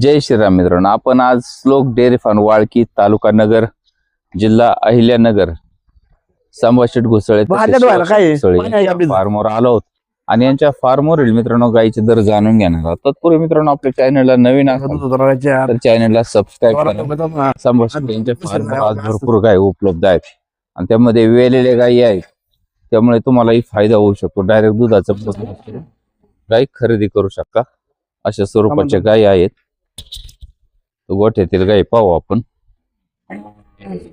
जय श्रीराम मित्रांनो आपण आज श्लोक डेअरी फार्म वाळकी तालुका नगर जिल्हा अहिल्यानगर संभाषित घुसळे. फार्मवर आलो आहोत. आणि यांच्या फार्मवरील मित्रांनो गायीचे दर जाणून घेणार आहोत. तत्पूर्वी मित्रांनो आपल्या चॅनलला नवीन तर चॅनलला सबस्क्राईब करा. यांच्या फार्मवर आज भरपूर गाय उपलब्ध आहेत. आणि त्यामध्ये वेलेले गायी आहेत. त्यामुळे तुम्हालाही फायदा होऊ शकतो. डायरेक्ट दुधाचं गाय खरेदी करू शकता. अशा स्वरूपाच्या गायी आहेत. तो गोठ्यातील गायी पाहू आपण.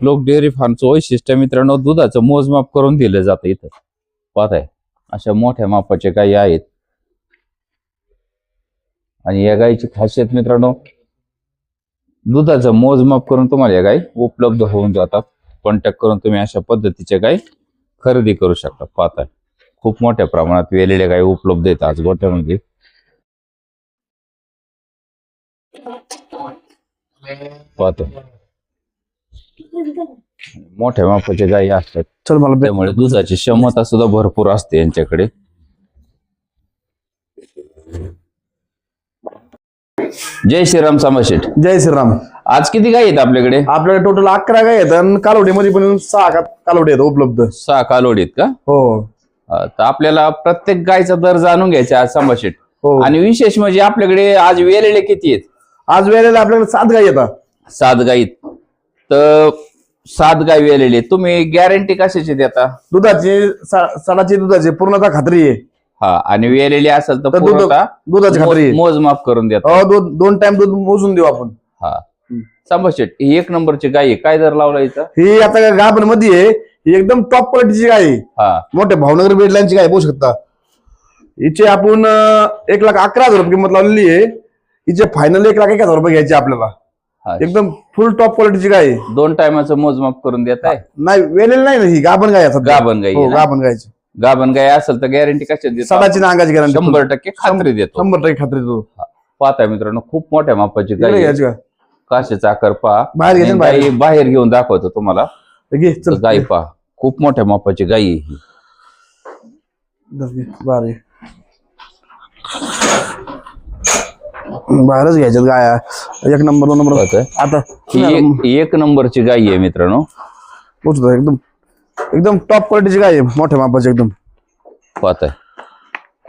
लोक डेअरी फार्मचं वैशिष्ट्य मित्रांनो दुधाचं मोजमाप करून दिलं जातं इथं. पाहताय अशा मोठ्या मापाच्या गायी आहेत. आणि या गायीची खासियत मित्रांनो दुधाचं मोजमाप करून तुम्हाला या गायी उपलब्ध होऊन जातात. कॉन्टॅक्ट करून तुम्ही अशा पद्धतीच्या गायी खरेदी करू शकता. पाहताय खूप मोठ्या प्रमाणात वेलेल्या गायी उपलब्ध आहेत आज गोठ्यामध्ये. पाहतो. मोठ्या मापाच्या गायी असतात. चल मला बे- त्यामुळे दुधाची क्षमता सुद्धा भरपूर असते यांच्याकडे. जय श्रीराम सामाशेठ जय श्रीराम. आज किती गाय आहेत आपल्याकडे? आपल्याकडे टोटल अकरा गाय आहेत आणि कालवडीमध्ये पण सहा का- कालवडी आहेत उपलब्ध. सहा कालोडीत का? हो. अं, तर आपल्याला प्रत्येक गायचा दर जाणून घ्यायचा आज सामाशेठ हो. आणि विशेष म्हणजे आपल्याकडे आज वेलेले किती आहेत? आज वेळेला आपल्याकडे सात गाय येतात सात गायीत तर सात गाय वेलेले. तुम्ही गॅरंटी कशाची देता? दुधाची सा- सडाची दुधाची पूर्णतः खात्री आहे. हा आणि वेलेली असेल तर तर दूध- पूर्णतः दुधाची खात्री आहे. मोज- मोजमाप करून देता. हो दोन दोन टाइम दूध मोजून देऊ आपण. हा. संभाषेट ही एक नंबरची गाय आहे. काय दर लावला इथं? ही आता गाभणमध्ये आहे. ही एकदम टॉप क्वालिटीची गाय आहे. हा. मोठ्या भावनगर बेडलाईनची गाय पाहू शकता. हिचे आपण अं, एक लाख अकरा हजार रुपये किंमत लावलेली आहे. हिचे फायनल एक लाख एक हजार रुपये घ्यायचे आपल्याला. एकदम फुल टॉप क्वालिटीची गाय आहे. दोन टायमाचं मोजमाप करून देत आहे? नाही वेलेल नाही ना ही गाभण गाय आहे सध्या. गाभण गाई हो आहे ना? गाभण गायची गाभण गाय असेल तर गॅरंटी कशात देतो? सडाची ना अंगाची गॅरंटी शंभर टक्के खात्री देतो. शंभर टक्के खात्री तू पाहता मित्रांनो खूप मोठ्या मापाची गाय. घ्यायची का? काशीचा आकार पहा. बाहेर घ्यायची आणि ना बाहेर गाई बाहेर? घेऊन दाखवतो तुम्हाला. घे तर चल. गाय पहा. खूप मोठ्या मापाची आहे ही. दस घे, बाहेर घे. बाहेरच घ्यायच्यात गाया. एक नंबर दोन नंबर? आता ही एक एक नंबरची गाय आहे मित्रांनो. पोचतो एकदम एकदम टॉप क्वालिटीची गाय आहे मोठ्या मापाची एकदम. पाहताय.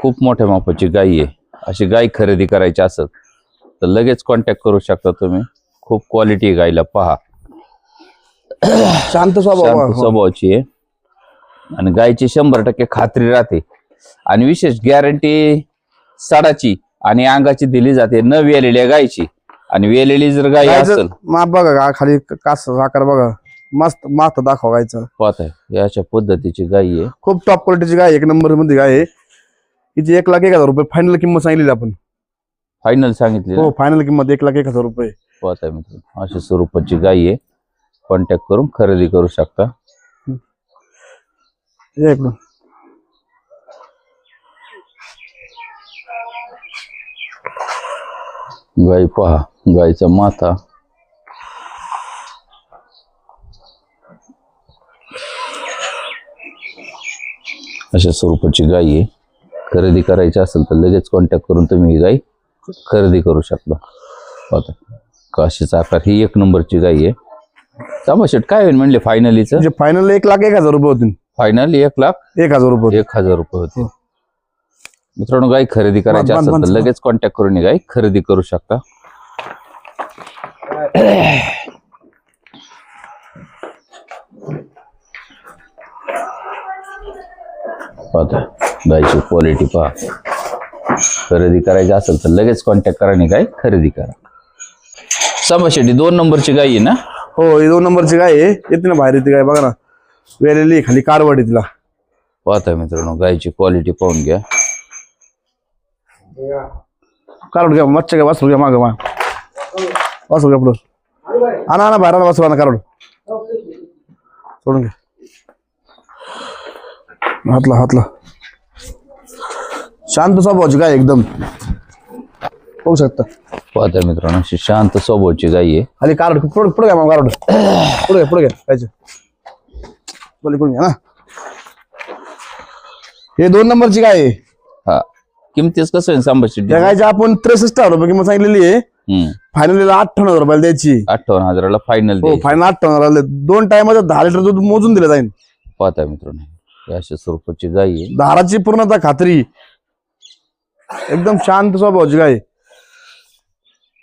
खूप मोठ्या मापाची गाय आहे. अशी गाय खरेदी करायची असेल तर लगेच कॉन्टॅक्ट करू शकता तुम्ही. खूप क्वालिटी गायला पहा. शांत स्वभाव शांत हो. स्वभावाची आहे. आणि गायची शंभर टक्के खात्री राहते. आणि विशेष गॅरंटी साडाची. आणि अंगाची दिली जाते. न वेलेल्या गायची. आणि वेलेली जर गाय गायचं असेल माप बघा खाली कास आकार बघा. मस्त माथ दाखवा गायचं. पाहताय या अशा पद्धतीची गाय आहे. खूप टॉप क्वालिटीची गाय आहे, एक नंबरमध्ये गाय आहे. हिची एक लाख एक हजार रुपये फायनल किंमत सांगितली आपण. फायनल सांगितली? हो फायनल किंमत एक लाख एक हजार रुपये. पाहताय मित्र अशा स्वरूपाची गाय आहे. कॉन्टॅक्ट करून खरेदी करू शकता. हे इकडून गाय पहा गायचा माथा. अशा स्वरूपाची गाय आहे. खरेदी करायची असेल तर लगेच कॉन्टॅक्ट करून तुम्ही ही गाय खरेदी करू शकता. पाहता. काशीचा आकार ही एक नंबरची गाय आहे. तामाशेट काय होईल म्हणले फायनलीचं म्हणजे फायनल एक लाख एक हजार रुपये होतील. फायनल एक लाख एक हजार रुपये एक हजार रुपये होते मित्रांनो गाय खरेदी करायची असेल तर लगेच कॉन्टॅक्ट करून गाय खरेदी करू शकता. पाहता गायची क्वालिटी पहा. खरेदी करायची असेल तर लगेच कॉन्टॅक्ट करा आणि गाय खरेदी करा. समशेटी दोन नंबरची गाय आहे ना? हो ही दोन नंबरची गाय आहे. येते ना बाहेर येते गाय बघा ना. वेलेली आहे, खाली कारवड तिला. पाहता मित्रांनो गायची क्वालिटी पाहून घ्या. कारवड घ्या मच्छा घ्या वासरू घ्या मागं मा वासरू घ्या पुढं आणा आणा बाहेर वासरू आणा कारवड सोडून घ्या हातला हातला शांत स्वभावाची गाय एकदम होऊ शकता पाहता मित्रांनो अशी शांत स्वभावची गाय आहे खाली कारवड पुढे पुढे घ्या मग कारवड पुढे घ्या पुढे घ्या कायचं बोल इकडून घ्या ना हे दोन नंबरची गाय आहे किमतीच कसं आहे गायची आपण त्रेसष्ट हजार रुपये किंमत सांगितलेली आहे. फायनल अठ्ठावन्न हजार रुपयाला द्यायची. अठ्ठावन्न हजाराला फायनल हो फायनल अठ्ठावन्न हजार दोन टायमाचं दहा लिटर दूध मोजून दिलं जाईल पाहता मित्रांनो अशा स्वरूपाची गाय आहे. धाराची पूर्णतः खात्री. एकदम शांत स्वभावाची गाय.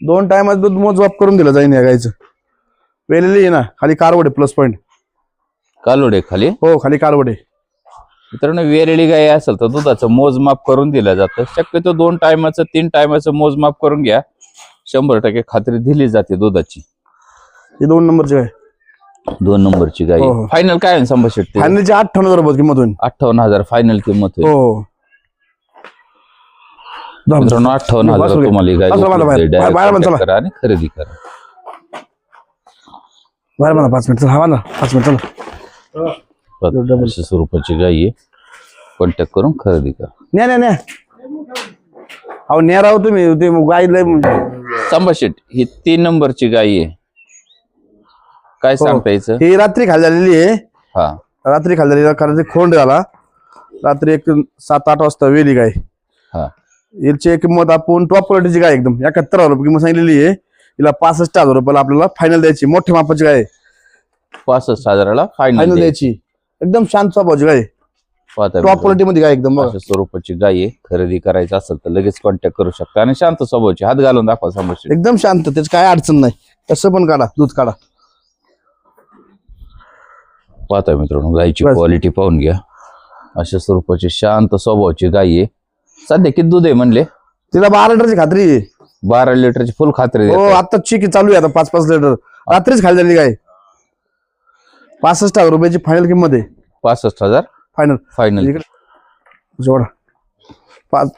दोन टायमात दूध मोजमाप करून दिलं जाईल या गायचं. वेलेली आहे ना खाली कारवडे प्लस पॉईंट कालोडे खाली? हो खाली कारवडे. मित्रांनो वेरेळी गाय असेल तर दुधाचं मोजमाप करून दिलं जातं शक्यतो दोन टायमाचं तीन टायमाचं मोजमाप करून घ्या शंभर टक्के खात्री दिली जाते दुधाची ही दोन नंबरची गाय दोन नंबरची गाय हो, हो. फायनल काय आहे संभाषण ते फायनलची अठ्ठावन्न हजार रुपये किंमत होईल अठ्ठावन्न हजार फायनल किंमत होईल हो मित्रांनो अठ्ठावन्न हजार घे. तुम्हाला ही गाय मला उपलब्ध आहे. बाहेर. Direct चला. करा आणि खरेदी करा बरं म्हणा पाच मिनिट हा ना पाच मिनिट चला. अशा स्वरूपाची गाय आहे. कॉन्टॅक्ट करून खरेदी करा. न्या न्या न्या. अहो न्या राव तुम्ही ते गाय लय संभाषित ही तीन नंबरची गाय आहे. काय हो. सांगता यायचं? ही रात्री खाली झालेली आहे. हा. रात्री खाली झालेली कारण ते खोंड झाला रात्री एक सात आठ वाजता वेली गाय हा. याची किंमत आपण टॉप क्वालिटीची गाय एकदम. एकाहत्तर हजार रुपये किंमत सांगितलेली आहे. हिला पासष्ट हजार रुपयाला आपल्याला फायनल द्यायची. मोठ्या मापाची गाय पासष्ट हजाराला फायनल फायनल द्यायची. एकदम शांत स्वभावाची गाय टॉप क्वालिटी मध्ये गाय एकदम बघा. अशा स्वरूपाची गाय आहे. खरेदी करायचं असेल तर लगेच कॉन्टॅक्ट करू शकता. आणि शांत स्वभावाची. हात घालून दाखवा संभाषित एकदम शांत. त्याची काय अडचण नाही. कसं पण काढा. दूध काढा. पाहता मित्रांनो गायची बस. क्वालिटी पाहून घ्या. अशा स्वरूपाची शांत स्वभावाची गाय आहे. सध्या किती दूध आहे म्हणले? तिला बारा लिटरची खात्री आहे. बारा लिटरची फुल खात्री हो चिकी चालू आहे आता पाच पाच लिटर. रात्रीच खाली झालेली गाय. पासष्ट हजार रुपयाची फायनल किंमत आहे. पासष्ट हजार. फायनल फायनल जोडा. पाच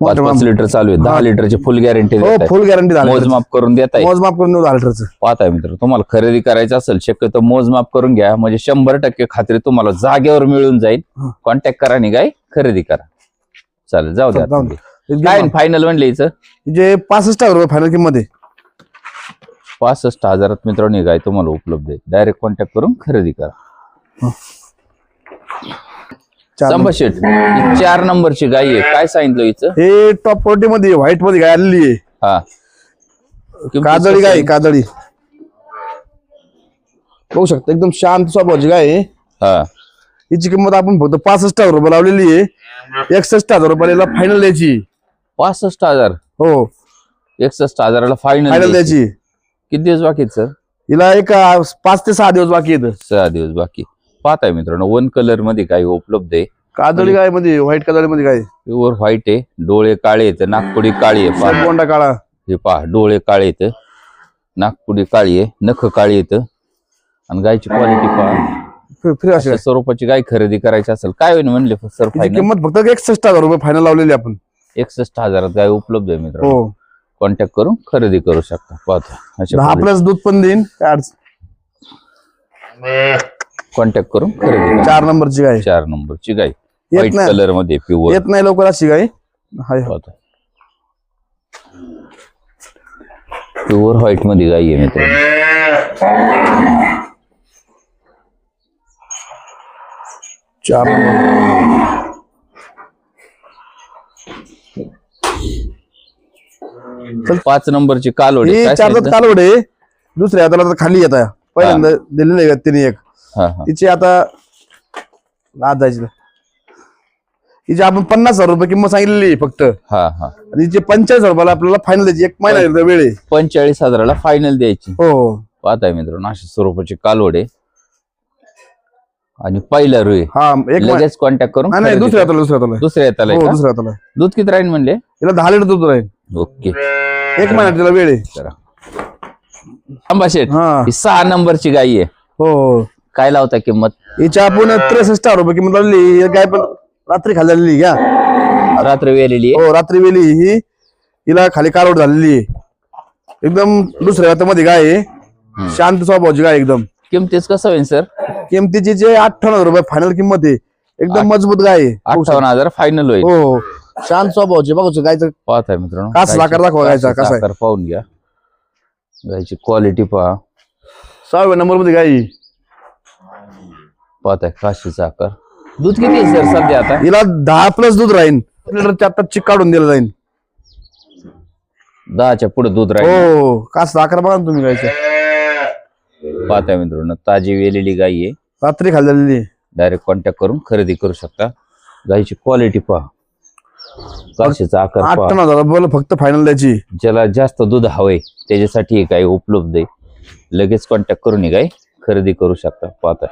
पाच पाच लिटर चालू आहे. दहा लिटरची फुल गॅरंटी हो फुल गॅरंटी मोजमाप करून देत आहे मोजमाप करून देऊ दहा लिटरचं पाहताय मित्र तुम्हाला खरेदी करायचं असेल शक्यतो मोजमाप करून घ्या. म्हणजे शंभर टक्के खात्री तुम्हाला जागेवर मिळून जाईल. कॉन्टॅक्ट करा आणि गाय खरेदी करा. चालेल जाऊ द्या. काय फायनल म्हणले हिचं जे पासष्ट हजार रुपये फायनल किंमत आहे पासष्ट हजारात मित्रांनो ही गाय तुम्हाला उपलब्ध आहे. डायरेक्ट कॉन्टॅक्ट करून खरेदी करा. चार संभाषेट ही चार नंबरची गाय आहे. काय सांगितलं हिचं? हे टॉप क्वालिटी मध्ये व्हाईटमध्ये गाय आलेली आहे. हा. किंमत काजळी कसं गाय? आहे, काजळी. बघू शकता एकदम शांत स्वभावाची गाय आहे. हा. हिची किंमत आपण फक्त पासष्ट हजार रुपये लावलेली आहे. एकसष्ट हजार रुपयाला फायनल द्यायची. पासष्ट हजार? हो. एकसष्ट हजाराला फायनल फायनल द्यायची. किती दिवस बाकी सर? हिला एक अं, पाच ते सहा दिवस बाकी येत सहा दिवस बाकी. पाहताय मित्रांनो वन कलरमध्ये गाय उपलब्ध आहे. काजळी गायमध्ये व्हाईट काजळी मध्ये गाय प्युअर व्हाईट आहे डोळे काळे आहेत नागपुडी काळी आहे पहा. काळा. हे पहा डोळे काळे आहेत नागपुडी काळी आहे नख काळी आहेत आणि गायची क्वालिटी पहा. फ्री अशी अशा स्वरूपाची गाय खरेदी करायची असेल काय होईल म्हणले सर फायनल किंमत फक्त एकसष्ट हजार रुपये फायनल लावलेली आपण. एकसष्ट हजारात गाय उपलब्ध आहे मित्रांनो. हो. कॉन्टॅक्ट करून खरेदी करू शकता. पाहतो. अशा दहा प्लस दूध पण देईन काय अडचण? कॉन्टॅक्ट करून खरेदी करा. चार नंबरची गाय. चार नंबरची गाय. व्हाईट नाही. कलरमध्ये प्युअर येत नाही लवकर अशी गाय. हाय पाहतो. प्युअर व्हाईटमध्ये गाय आहे मित्रांनो. चार नंबर. पाच नंबरची कालोडी ही काय चार दात? कालवडे दुसऱ्या हाताला आता खाली येत आहे. पहिल्यांदा दिलेली आहे तिने एक. हा हा. तिची आता आज जायची हिची आपण पन्नास हजार रुपये किंमत सांगितलेली आहे फक्त. हा हा. आणि हिची पंचेचाळीस रुपयाला आपल्याला फायनल द्यायची. एक महिना एकदा वेळ आहे. पंचेचाळीस हजाराला फायनल द्यायची. हो. पाहताय मित्रांनो अशा स्वरूपाची कालवडे आणि पहिला रुई. हा एक महिना. लगेच कॉन्टॅक्ट करून नाही, नाही खरेदी दुसऱ्या. हाताला दुसऱ्या हाताला. दुसऱ्या येताला हो का? दुसऱ्या हाताला दूध किती राहील म्हणले? हिला दहा लिटर दूध राहील. ओके. एक महिना तिला वेळ आहे. हा. ही सहा नंबरची गाई आहे. हो. हो काय लावता किंमत? हिच्या आपण त्रेसष्ट रुपये किंमत लावलेली ही गाय पण रात्री खाली झालेली घ्या. रात्र वेलेली आहे. हो रात्री वेली ही. हिला खाली कारवड झालेली आहे. एकदम दुसऱ्या हातामध्ये गाय आहे. शांत स्वभावाची गाय एकदम. किमतीच कसं होईल सर? किमतीची जे अठ्ठावन्न हजार रुपये फायनल किंमत आहे. एकदम मजबूत गाय आहे. अठ्ठावन्न हजार फायनल होईल. हो हो. शांत स्वभावाची बघू गायचं पाहताय मित्रांनो. कास साखर दाखवा गायचा, कास आहे? साखर पाहून घ्या. गायची क्वालिटी पहा. सहाव्या नंबरमध्ये गाय आहे. पाहताय काशी साखर. दूध किती आहे सर सध्या आता? हिला दहा प्लस दूध राहील लिटरच्या आता चिक काढून दिलं जाईल दहाच्या पुढे दूध राहील. हो कास अकरा बघा ना तुम्ही गायचं पाहता मित्रांनो ताजी वेलेली गाई आहे. रात्री खाल्लेली. आहे. डायरेक्ट कॉन्टॅक्ट करून खरेदी करू शकता. गाईची क्वालिटी पहा. काशीचा आकार आठ पहा. टन हजार बोल फक्त फायनल द्यायची. ज्याला जास्त दूध हवंय त्याच्यासाठी ही गाय उपलब्ध आहे. लगेच कॉन्टॅक्ट करून ही गाय खरेदी करू शकता. पाहता.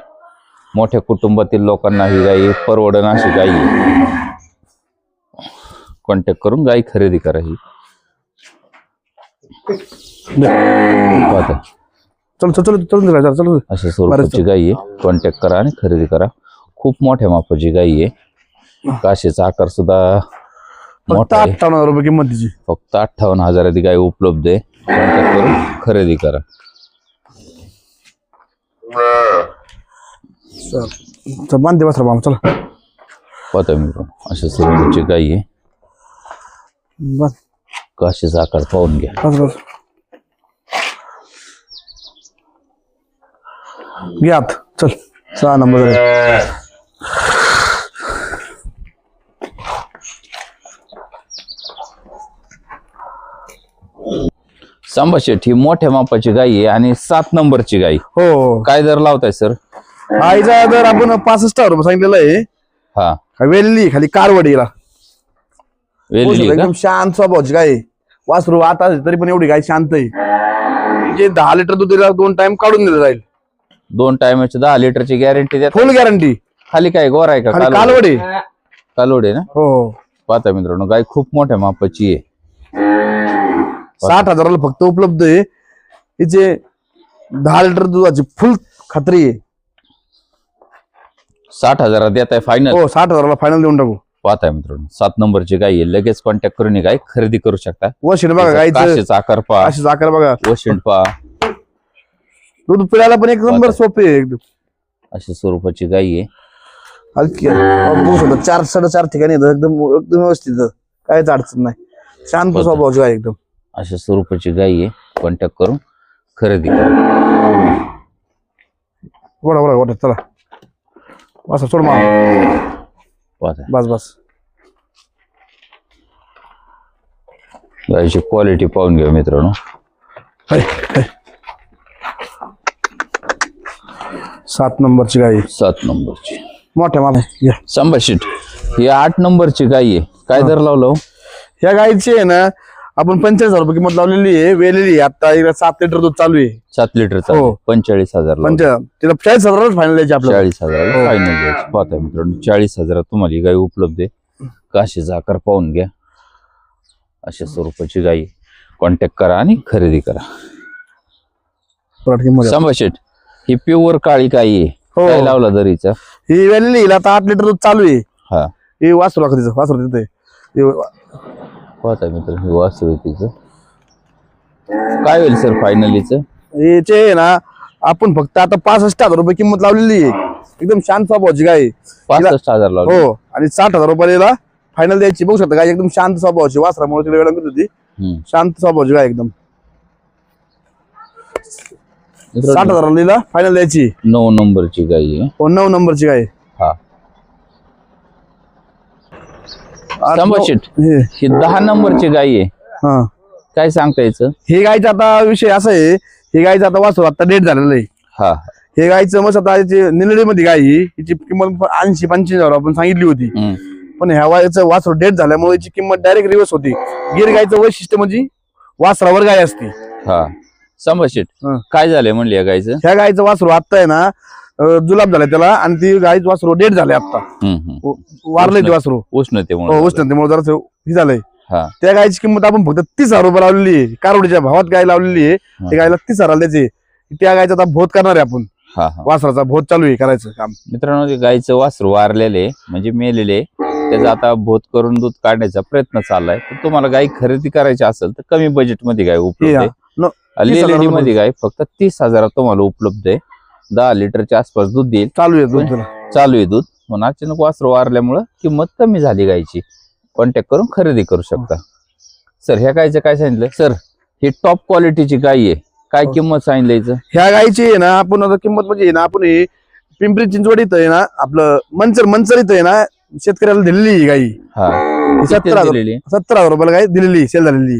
मोठ्या कुटुंबातील लोकांना ही गाय परवडन अशी गाय कॉन्टॅक्ट करून गाय खरेदी करा ही. पाहता. चल चल चल चल चल चल अशा स्वरूपाची गाय आहे. कॉन्टॅक्ट करा आणि खरेदी करा. खूप मोठ्या मापाची गाय आहे. काशीचा आकार सुद्धा फक्त मोठा आहे. अठ्ठावन्न हजार रुपये किंमत तिची. फक्त अठ्ठावन्न हजाराची गाय उपलब्ध आहे. कॉन्टॅक्ट करून खरेदी करा. चल. चल बांधते बसरा बाबा चला. पाहता अशा गाय आहे. बस. काशीचा आकार पाहून घ्या. बस बस. घे आत. चल सहा नंबर. संभाषेट ही मोठ्या मापाची गाय आहे आणि सात नंबरची गाय हो. काय दर लावताय सर? आईचा दर आपण पासष्ट रुपये सांगितलेला आहे. हा. वेल्ली खाली कारवडीला. वेलेली का? एकदम शांत स्वभावची गाय आहे. वासरू आता तरी पण एवढी गाय शांत आहे. जे दहा लिटर दूध दिला दोन टाइम काढून दिलं जाईल. दोन टायमाची दहा लिटरची गॅरंटी द्या फुल गॅरंटी खाली काय गोर आहे का? खाली कालवड? ना? हो. पाहता मित्रांनो गाय खूप मोठ्या मापाची आहे. साठ हजाराला फक्त उपलब्ध आहे. हिचे दहा लिटर दुधाची फुल खात्री आहे. साठ हजारात देत आहे फायनल हो साठ हजाराला फायनल देऊन टाकू. पाहताय मित्रांनो सात नंबरची गाय आहे. लगेच कॉन्टॅक्ट करून ही गाय खरेदी करू शकता. वशीन बघा गायचं काशीचा आकार पहा. अशी आकार बघा. वशिंड पहा. दूध पिळायला पण एक नंबर सोपे आहे एकदम. अशा स्वरूपाची गाय आहे. हलकी आहे. अहो, बघू शकता चार साडेचार ठिकाणी येतं. एकदम एकदम व्यवस्थित आहे. काहीच अडचण नाही. शांत. स्वभावाची गाय एकदम. अशा स्वरूपाची गाय आहे. कॉन्टॅक्ट करून खरेदी करा. गोडा गोडा चला. बस सोड मा बस बस. गायची क्वालिटी पाहून घ्या मित्रांनो. हाय, हाय. सात नंबरची गाय आहे. सात नंबरची. मोठ्या माल या संभाषित ही आठ नंबरची गाय आहे. काय दर लावलं हो? ह्या गायची आहे ना आपण पंचेचाळीस हजार रुपये किंमत लावलेली आहे वेलेली आहे. आता इकडे सात लिटर दूध चालू आहे सात लिटरचा हो. पंचेचाळीस हजार. पंच तिला चाळीस हजारच फायनल द्यायची आपल्याला चाळीस हजार हो. फायनल द्यायची पाहता मित्रांनो चाळीस हजारात तुम्हाला ही गाय उपलब्ध आहे काशीचा आकार पाहून घ्या अशा स्वरूपाची गाय कॉन्टॅक्ट करा आणि खरेदी करा किंमत. संभाषित ही प्युअर काळी गाय आहे हो. काय लावला दरीचा ही वेलेली आहे. हिला आता आठ लिटर दूध चालू आहे हा ही वासरू लागतं तिचं वासरू तिथे हे पाहता मित्रांनो हे वासरू आहे तिचं. काय होईल सर फायनलीच याचे आहे ना आपण फक्त आता पासष्ट हजार रुपये किंमत लावलेली आहे. एकदम शांत स्वभावाची गाय आहे. पासष्ट हजार लावले. हो आणि साठ हजार रुपयाला फायनल द्यायची. बघू शकता गाय एकदम शांत स्वभावाची. वासरामुळे तिला वेळ होती. हम्म. शांत स्वभावाची गाय एकदम. मित्रांनो, साठ हजार फायनल द्यायची. नऊ नंबरची गाय आहे. हो नऊ नंबरची गाय नऊ- हे, ही दहा नंबरची गाय आहे. हा. काय सांगता यायचं हे गायचा आता विषय असा आहे हे गायचं आता वासरू आता डेट झालेलं आहे. हा. हे गायचं मग आता निलडी मध्ये गाय ही हिची किंमत ऐंशी पंच्याऐंशी हजार आपण सांगितली होती. हम्म. पण ह्या वायचं वासरू डेट झाल्यामुळे याची किंमत डायरेक्ट रिवर्स होती. गिर गायचं वैशिष्ट्य म्हणजे वासरावर गाय असते. हा. संभाषित हा. काय झालंय म्हणली या गायचं ह्या गायचं वासरू आता आहे ना जुलाब झालाय त्याला आणि ती गायचं वासरू डेट झाले आता. वारलंय ते वासरू. उष्णतेमुळे उष्णतेमुळे जरा हे झालंय. त्या गायची किंमत आपण फक्त तीस हजार रुपये लावलेली आहे. कारवडीच्या भावात गाय लावलेली आहे. त्या गायला तीस हजार द्यायचे. त्या गायचा आता भोत करणार आहे आपण. वासराचा भोत चालू आहे करायचं काम. मित्रांनो गायचं वासरू वारलेले म्हणजे मेलेले त्याचा आता भोत करून दूध काढण्याचा प्रयत्न चाललाय. तुम्हाला गाय खरेदी करायची असेल तर कमी बजेटमध्ये गाय उपलब्ध. आहे. मध्ये. गाय फक्त तीस हजारात तुम्हाला उपलब्ध आहे. दहा लिटरच्या आसपास दूध देईल. चालू आहे दूध. चालू आहे दूध. पण अचानक वासरू वारल्यामुळं किंमत कमी झाली गायची कॉन्टॅक्ट करून खरेदी करू शकता. सर ह्या गायचं काय सांगितलं? सर ही टॉप क्वालिटीची गाय आहे. काय हो. किंमत सांगितलं याचं? ह्या गायची आहे ना आपण आता किंमत म्हणजे आहे ना आपण हे पिंपरी चिंचवड इथं आहे ना आपलं मंचर मंचर इथं आहे ना शेतकऱ्याला दिलेली ही गाई. हा. किती सत्तर हजार दिलेली? सत्तर हजार रुपयाला गाई दिलेली सेल झालेली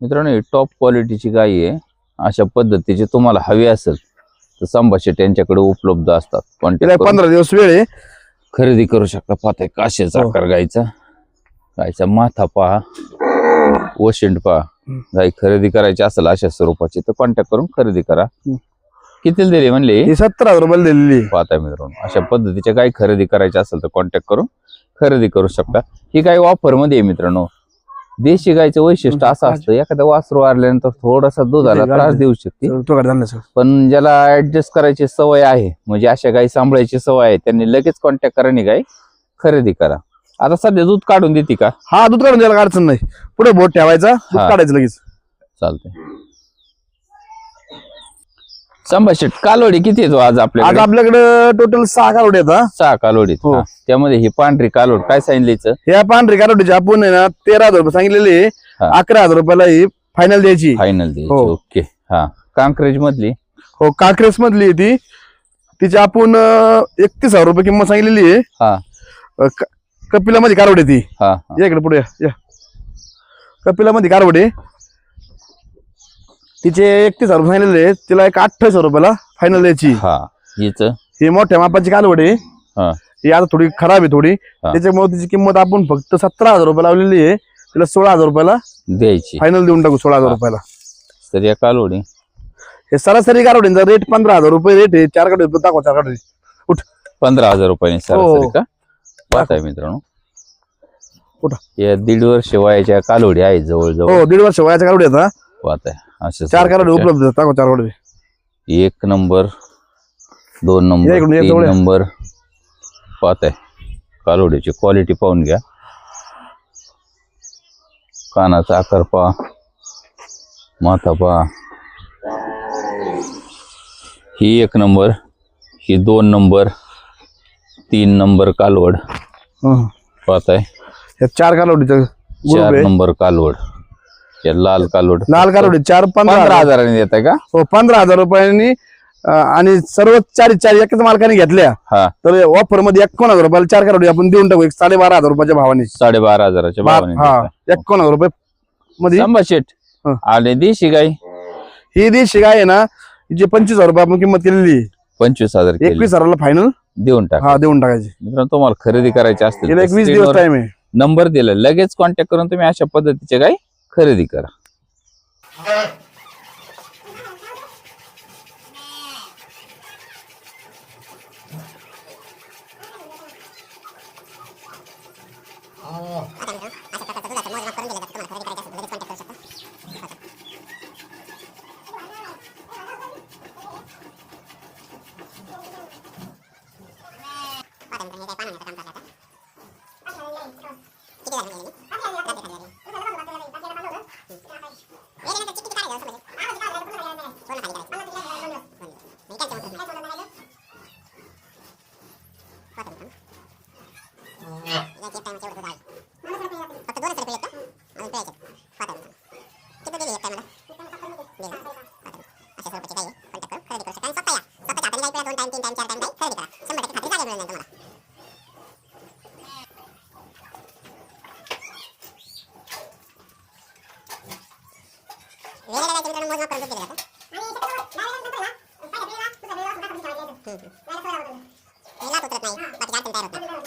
मित्रांनो ही टॉप क्वालिटीची गाय आहे. अशा पद्धतीची तुम्हाला हवी असेल तर संभाषे यांच्याकडे उपलब्ध असतात. तिला कॉन्टॅक्ट करून पंधरा दिवस वेळ आहे. खरेदी करू शकता. पाहताय काशेचा हो. आकार गायचा गायचा माथा पहा. वशिंड पहा. गाय खरेदी करायची असेल अशा स्वरूपाची तर कॉन्टॅक्ट करून खरेदी करा. हम्म. किती दिली म्हणले? ही सत्तर हजार रुपयाला दिलेली. आहे. पाहताय मित्रांनो अशा पद्धतीच्या गाय खरेदी करायची असेल तर कॉन्टॅक्ट करून खरेदी करू शकता. ही गाय ऑफरमध्ये आहे मित्रांनो. देशी गायचं वैशिष्ट्य असं असतं एखाद्या वासरू आल्यानंतर थोडासा दुधाला त्रास देऊ शकते. पण ज्याला ऍडजस्ट करायची सवय आहे म्हणजे अशा गाई सांभाळायची सवय आहे त्यांनी लगेच कॉन्टॅक्ट करा गाय खरेदी करा. आता सध्या दूध काढून देते का? हा दूध काढून द्यायला अडचण नाही. पुढे बोट ठेवायचा दूध. काढायचं लगेच. चालतंय. संभाषित कालोडी किती येतो आज आज आपल्याकडे? आपल्याकडे टोटल सहा कारोड येतात सहा कालोडी हो. त्यामध्ये ही पांढरी कालोड काय सांगितलं ह्या पांढरी कारोडीची आपण आहे ना तेरा हजार रुपये सांगितलेले हा. अकरा हजार रुपयाला ही फायनल द्यायची. फायनल द्यायची हो. ओके. हा. कांक्रेज मधली? हो काक्रेस मधली आहे ती. तिची आपण एकतीस हजार रुपये किंमत सांगितलेली आहे. हा. अं, क- कपिलामध्ये कारवड आहे ती. हा हा. या इकडे पुढे या, या. कपिलामध्ये कारवड आहे. तिचे एकतीस हजार सांगितलेले आहे. तिला एक अठ्ठावीस हजार रुपयाला फायनल द्यायची. हा हिच? ही मोठ्या मापाची कालवड आहे. हा. ही आता थोडी खराब आहे थोडी. त्याच्यामुळे तिची किंमत आपण फक्त सतरा हजार रुपये लावलेली आहे. तिला सोळा हजार रुपयाला द्यायची. फायनल देऊन टाकू सोळा हजार. रुपयाला. तर या कालोडी हे सरासरी कालवडींचा रेट पंधरा हजार रुपये रेट आहे. चारकडे दाखवा चारकडे उठ. पंधरा हजार रुपयाने सरासरी हो. का? पाहताय मित्रांनो. कुठं? या दीड वर्ष वयाच्या कालोडी आहेत जवळजवळ. हो दीड वर्ष वयाच्या कालवडी आता पाहताय. अशा चार स्वरूपाच्या. उपलब्ध. दाखवा चार एक नंबर दोन नंबर इकडून, या तीन जवळ या. नंबर. पाहताय. कालोडीची क्वालिटी पाहून घ्या. कानाचा आकार पहा. माथा पहा. ही एक नंबर ही दोन नंबर तीन नंबर कालवड. पाहताय. या चार कालवडीचं चार आहे. नंबर कालवड. या लाल कालवड लाल कालवडी चार पंधरा पंधरा हजार हजाराने देताय का? हो पंधरा हजार रुपयांनी अं, आणि सर्व चार चार एकच मालकाने घेतल्या. हा. तर ऑफरमध्ये एकोण हजार रुपयाला चार कालवडी आपण देऊन टाकू एक साडेबारा हजार रुपयाच्या भावाने. साडेबारा हजाराच्या भावाने हा. एकोण हजार रुपये मध्ये. सांबा शेट. हं. आले देशी गाई ही देशी गाय आहे ना हिची पंचवीस हजार रुपये आपण किंमत केलेली आहे. पंचवीस हजार केली. एकवीस हजारला फायनल देऊन टाक. हा देऊन टाकायची. मित्रांनो तुम्हाला खरेदी करायची असतील तिला तर एक वीस screen दिवस वर टाइम आहे. नंबर दिला. लगेच कॉन्टॅक्ट करून तुम्ही अशा पद्धतीचे गाई खरेदी करा. नाही. बाकी काय तयार होत नाही